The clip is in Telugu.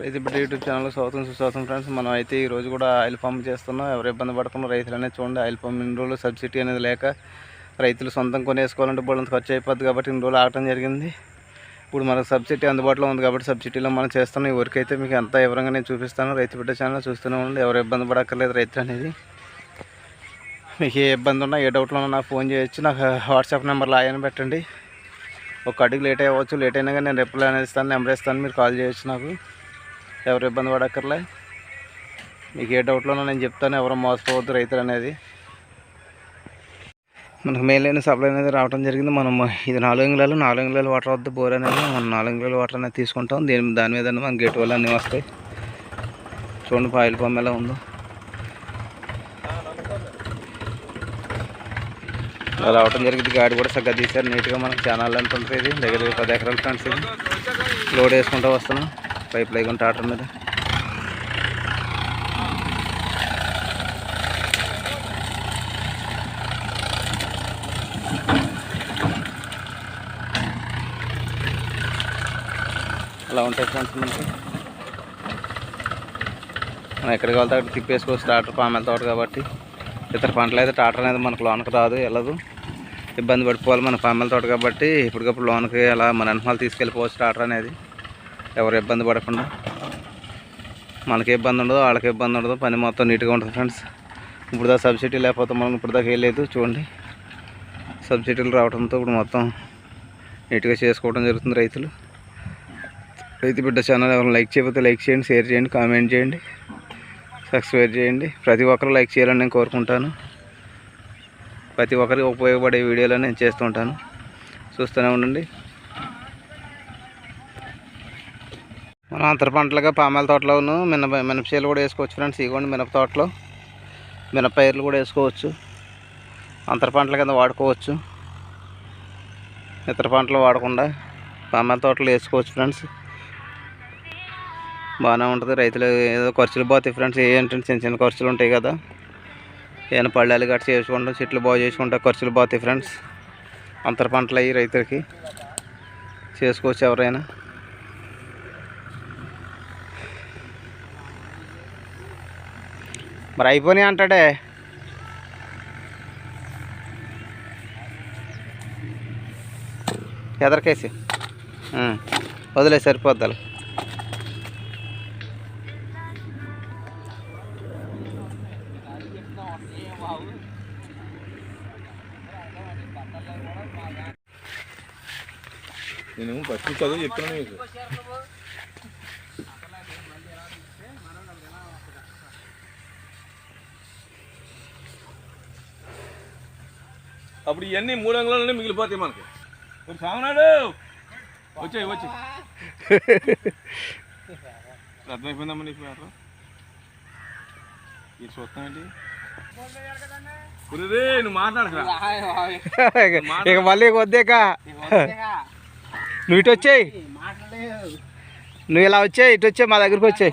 రైతు బిడ్డ యూట్యూబ్ ఛానల్ స్వాగతం సుస్వాగతం ఫ్రెండ్స్ మనం అయితే ఈ రోజు కూడా ఆయిల్ పంప్ చేస్తున్నాం. ఎవరు ఇబ్బంది పడుతున్నారు రైతులు అనేది చూడండి. ఆయిల్ పంప్ ఇన్ని రోజులు సబ్సిడీ అనేది లేక రైతులు సొంతం కొనేసుకోవాలంటే బోళ్ళంత ఖర్చు అయిపోద్ది కాబట్టి ఇన్ని రోజులు ఆగటం జరిగింది. ఇప్పుడు మనకు సబ్సిడీ అందుబాటులో ఉంది కాబట్టి సబ్సిడీలో మనం చేస్తున్నాం. ఈ వర్క్ అయితే మీకు ఎంత వివరంగా నేను చూపిస్తాను రైతు బిడ్డ ఛానల్ చూస్తూనే ఉండండి. ఎవరు ఇబ్బంది పడక్కర్లేదు రైతులు అనేది. మీకు ఏ ఇబ్బంది ఉన్నా ఏ డౌట్లో ఉన్నా నాకు ఫోన్ చేయొచ్చు. నాకు వాట్సాప్ నెంబర్ లాయని పెట్టండి. ఒక అడుగు లేట్ అవ్వచ్చు లేట్ అయినా కానీ నేను రిప్లై అనేది ఇస్తాను నెంబర్ ఇస్తాను. మీరు కాల్ చేయొచ్చు నాకు. ఎవరు ఇబ్బంది పడక్కర్లే. మీకు ఏ డౌట్లోనో నేను చెప్తాను ఎవరు మోసపోవద్దు రైతులు అనేది. మనకు మెయిన్ సప్లై అనేది రావడం జరిగింది. మనం ఇది నాలుగు ఇంగ్లాలు నాలుగు ఇంగ్లాలు వాటర్ వద్ద బోర్ అనేది మనం నాలుగు ఇంగ్లాలు వాటర్ అనేది తీసుకుంటాం. దీని దాని మీద మనం గేట్ వల్ల అన్నీ వస్తాయి. చూడండి ఆయిల్ పంప్ ఎలా ఉందో. అలా రావడం జరిగింది. గాడి కూడా చక్కగా తీశారు. నీట్గా మనకు ఛానల్ ఎంత ఉంటుంది ఇది? దగ్గర దగ్గర పది ఎకరాల ఫ్రెండ్స్ ఇది. లోడ్ వేసుకుంటూ వస్తున్నాం. పైప్ లేకుండా టాటర్ మీద. అలా ఉంటాయి ఫ్రెండ్స్ మనకి? మనం ఎక్కడికి వెళ్తే అక్కడ తిప్పేసుకోవచ్చు ట్రాక్టర్ పాము తోట కాబట్టి. ఇతర పంటలు అయితే ట్రాక్టర్ అనేది మనకు లోనకి రాదు వెళ్ళదు. ఇబ్బంది పడిపోవాలి మన పామెల తోట కాబట్టి. ఇప్పటికప్పుడు లోనకి అలా మన వెనకాల తీసుకెళ్ళిపోవచ్చు ట్రాక్టర్ అనేది. ఎవరు ఇబ్బంది పడకుండా మనకి ఇబ్బంది ఉండదు వాళ్ళకి ఇబ్బంది ఉండదు పని మొత్తం నీట్గా ఉంటుంది ఫ్రెండ్స్. ఇప్పుడు దాకా సబ్సిడీ లేకపోతే మనం ఇప్పుడు దాకా వెళ్ళలేదు చూడండి. సబ్సిడీలు రావడంతో ఇప్పుడు మొత్తం నీట్గా చేసుకోవడం జరుగుతుంది రైతులు. రైతు బిడ్డ ఛానల్ ఎవరైనా లైక్ చేయకపోతే లైక్ చేయండి షేర్ చేయండి కామెంట్ చేయండి సబ్స్క్రైబ్ చేయండి. ప్రతి ఒక్కరు లైక్ చేయాలని నేను కోరుకుంటాను. ప్రతి ఒక్కరికి ఉపయోగపడే వీడియోలు నేను చేస్తుంటాను చూస్తూనే ఉండండి. మనం అంతర పంటలుగా పామాల తోటలోను మినప మినపచేలు కూడా వేసుకోవచ్చు ఫ్రెండ్స్. ఇవ్వండి మినప తోటలో. మినపైర్లు కూడా వేసుకోవచ్చు. అంతర పంటల కింద వాడుకోవచ్చు. ఇతర పంటలు వాడకుండా పామాల తోటలు వేసుకోవచ్చు ఫ్రెండ్స్. బాగానే ఉంటుంది. రైతులు ఏదో ఖర్చులు పోతాయి ఫ్రెండ్స్. ఏంటంటే చిన్న చిన్న ఖర్చులు ఉంటాయి కదా. ఏమైనా పళ్ళాలు గట్ట చేసుకుంటాం చెట్లు బాగు చేసుకుంటా ఖర్చులు పోతాయి ఫ్రెండ్స్. అంతర పంటలు అయ్యి రైతులకి. చేసుకోవచ్చు ఎవరైనా. మరి అయిపోయినాయి అంటాడే. ఎదరికేసి. వదిలే సరిపోద్దాలి నేను ఫస్ట్ చదువు చెప్తున్నాను మీకు. అప్పుడు ఇవన్నీ మూడు అంగుళాలనే మిగిలిపోతాయి మనకి. ఇప్పుడు సామనాడు! వచ్చాయి వచ్చి అర్థమైపోయిందమ్మా నీకు మ్యాటర్ ఇది చూస్తామేంటి కురిదే నువ్వు మాట్లాడకరా. ఇక మళ్ళీ వద్దేక. నువ్వు ఇటు వచ్చేయి. నువ్వు ఇలా వచ్చేయి ఇటు వచ్చే మా దగ్గరికి వచ్చేయి.